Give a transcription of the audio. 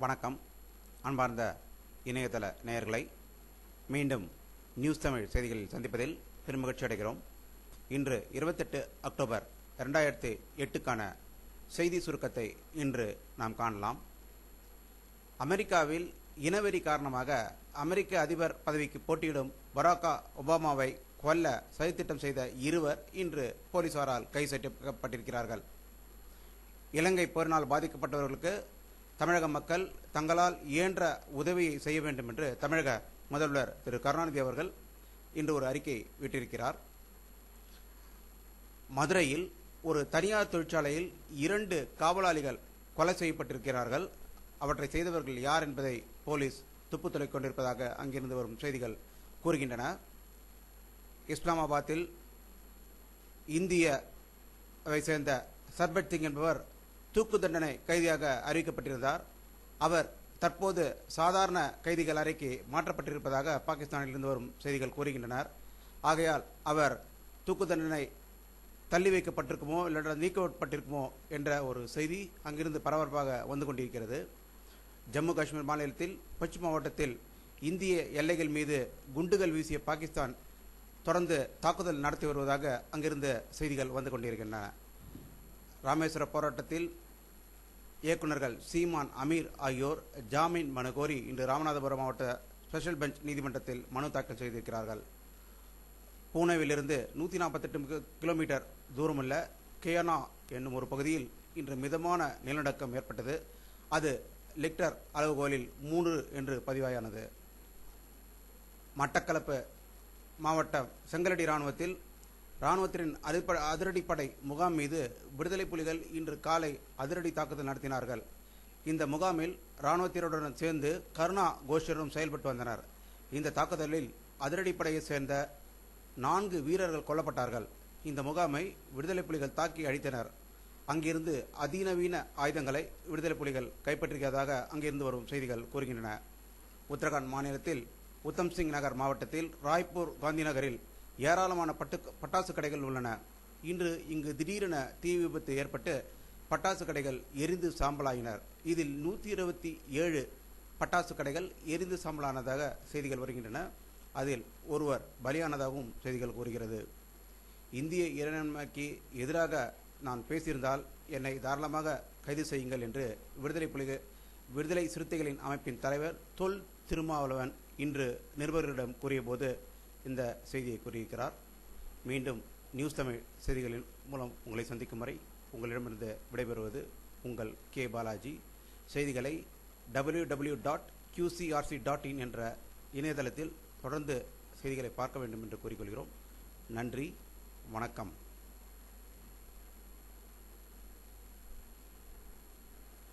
வணக்கம். அன்பார்ந்த இணையதள நேயர்களை மீண்டும் நியூஸ் தமிழ் செய்திகளில் சந்திப்பதில் பெருமகிழ்ச்சி அடைகிறோம். இன்று இருபத்தெட்டு அக்டோபர் இரண்டாயிரத்தி எட்டுக்கான செய்தி சுருக்கத்தை இன்று நாம் காணலாம். அமெரிக்காவில் இனவெறி காரணமாக அமெரிக்க அதிபர் பதவிக்கு போட்டியிடும் பராக்கா ஒபாமாவை கொல்ல சதித்திட்டம் செய்த இருவர் இன்று போலீசாரால் கை செய்யப்பட்டிருக்கிறார்கள். இலங்கை போரினால் பாதிக்கப்பட்டவர்களுக்கு தமிழக மக்கள் தங்களால் இயன்ற உதவியை செய்ய வேண்டும் என்று தமிழக முதல்வர் திரு. கருணாநிதி அவர்கள் இன்று ஒரு அறிக்கை விட்டிருக்கிறார். மதுரையில் ஒரு தனியார் தொழிற்சாலையில் இரண்டு காவலாளிகள் கொலை செய்யப்பட்டிருக்கிறார்கள். அவற்றை செய்தவர்கள் யார் என்பதை போலீஸ் துப்பு துளைக் கொண்டிருப்பதாக அங்கிருந்து வரும் செய்திகள் கூறுகின்றன. இஸ்லாமாபாத்தில் இந்தியவை சேர்ந்த சர்பத் சிங் என்பவர் தூக்கு தண்டனை கைதியாக அறிவிக்கப்பட்டிருந்தார். அவர் தற்போது சாதாரண கைதிகள் அறைக்கு மாற்றப்பட்டிருப்பதாக பாகிஸ்தானிலிருந்து வரும் செய்திகள் கூறுகின்றனர். ஆகையால் அவர் தூக்கு தண்டனை தள்ளி வைக்கப்பட்டிருக்குமோ இல்லை நீக்கப்பட்டிருக்குமோ என்ற ஒரு செய்தி அங்கிருந்து பரபரப்பாக வந்து கொண்டிருக்கிறது. ஜம்மு காஷ்மீர் மாநிலத்தில் பச்சி மாவட்டத்தில் இந்திய எல்லைகள் மீது குண்டுகள் வீசிய பாகிஸ்தான் தொடர்ந்து தாக்குதல் நடத்தி வருவதாக அங்கிருந்து செய்திகள் வந்து கொண்டிருக்கின்றன. ராமேஸ்வர போராட்டத்தில் இயக்குநர்கள் சீமான் அமீர் ஆகியோர் ஜாமீன் மனு கோரி இன்று ராமநாதபுரம் மாவட்ட ஸ்பெஷல் பெஞ்ச் நீதிமன்றத்தில் மனு தாக்கல் செய்திருக்கிறார்கள். பூனேவிலிருந்து நூற்றி நாற்பத்தெட்டு கிலோமீட்டர் தூரமுள்ள கேனா என்னும் ஒரு பகுதியில் இன்று மிதமான நிலநடுக்கம் ஏற்பட்டது. அது லிக்டர் அளவுகோலில் மூன்று என்று பதிவாயானது. மட்டக்களப்பு மாவட்டம் செங்கலடி ராணுவத்தில் ராணுவத்தின் அதிர்ப- அதிரடிப்படை முகாம் மீது விடுதலை புலிகள் இன்று காலை அதிரடி தாக்குதல் நடத்தினார்கள். இந்த முகாமில் ராணுவத்தினருடன் சேர்ந்து கருணா கோஷரும் செயல்பட்டு வந்தனர். இந்த தாக்குதலில் அதிரடிப்படையைச் சேர்ந்த நான்கு வீரர்கள் கொல்லப்பட்டார்கள். இந்த முகாமை விடுதலை புலிகள் தாக்கி அழித்தனர். அங்கிருந்து அதிநவீன ஆயுதங்களை விடுதலை புலிகள் கைப்பற்றியதாக அங்கிருந்து வரும் செய்திகள் கூறுகின்றன. உத்தரகாண்ட் மாநிலத்தில் உத்தம் சிங் நகர் மாவட்டத்தில் ராய்ப்பூர் காந்தி நகரில் ஏராளமான பட்டு பட்டாசு கடைகள் உள்ளன. இன்று இங்கு திடீரென தீ விபத்து ஏற்பட்டு பட்டாசு கடைகள் எரிந்து சாம்பலாயினர். இதில் நூற்றி இருபத்தி ஏழு பட்டாசு கடைகள் எரிந்து சாம்பலானதாக செய்திகள் வருகின்றன. அதில் ஒருவர் பலியானதாகவும் செய்திகள் கூறுகிறது. இந்திய இறையாண்மைக்கு எதிராக நான் பேசியிருந்தால் என்னை தாராளமாக கைது செய்யுங்கள் என்று விடுதலை புலிகள் விடுதலை சிறுத்தைகளின் அமைப்பின் தலைவர் தொல் திருமாவளவன் இன்று நிருபர்களிடம் கூறியபோது இந்த செய்தியை கூறியிருக்கிறார். மீண்டும் நியூஸ் தமிழ் செய்திகளின் மூலம் உங்களை சந்திக்கும் வரை உங்களிடமிருந்து விடைபெறுவது உங்கள் கே. பாலாஜி. செய்திகளை www.qcrc.in dot QCRC dot in என்ற இணையதளத்தில் தொடர்ந்து செய்திகளை பார்க்க வேண்டும் என்று கூறிக்கொள்கிறோம். நன்றி. வணக்கம்.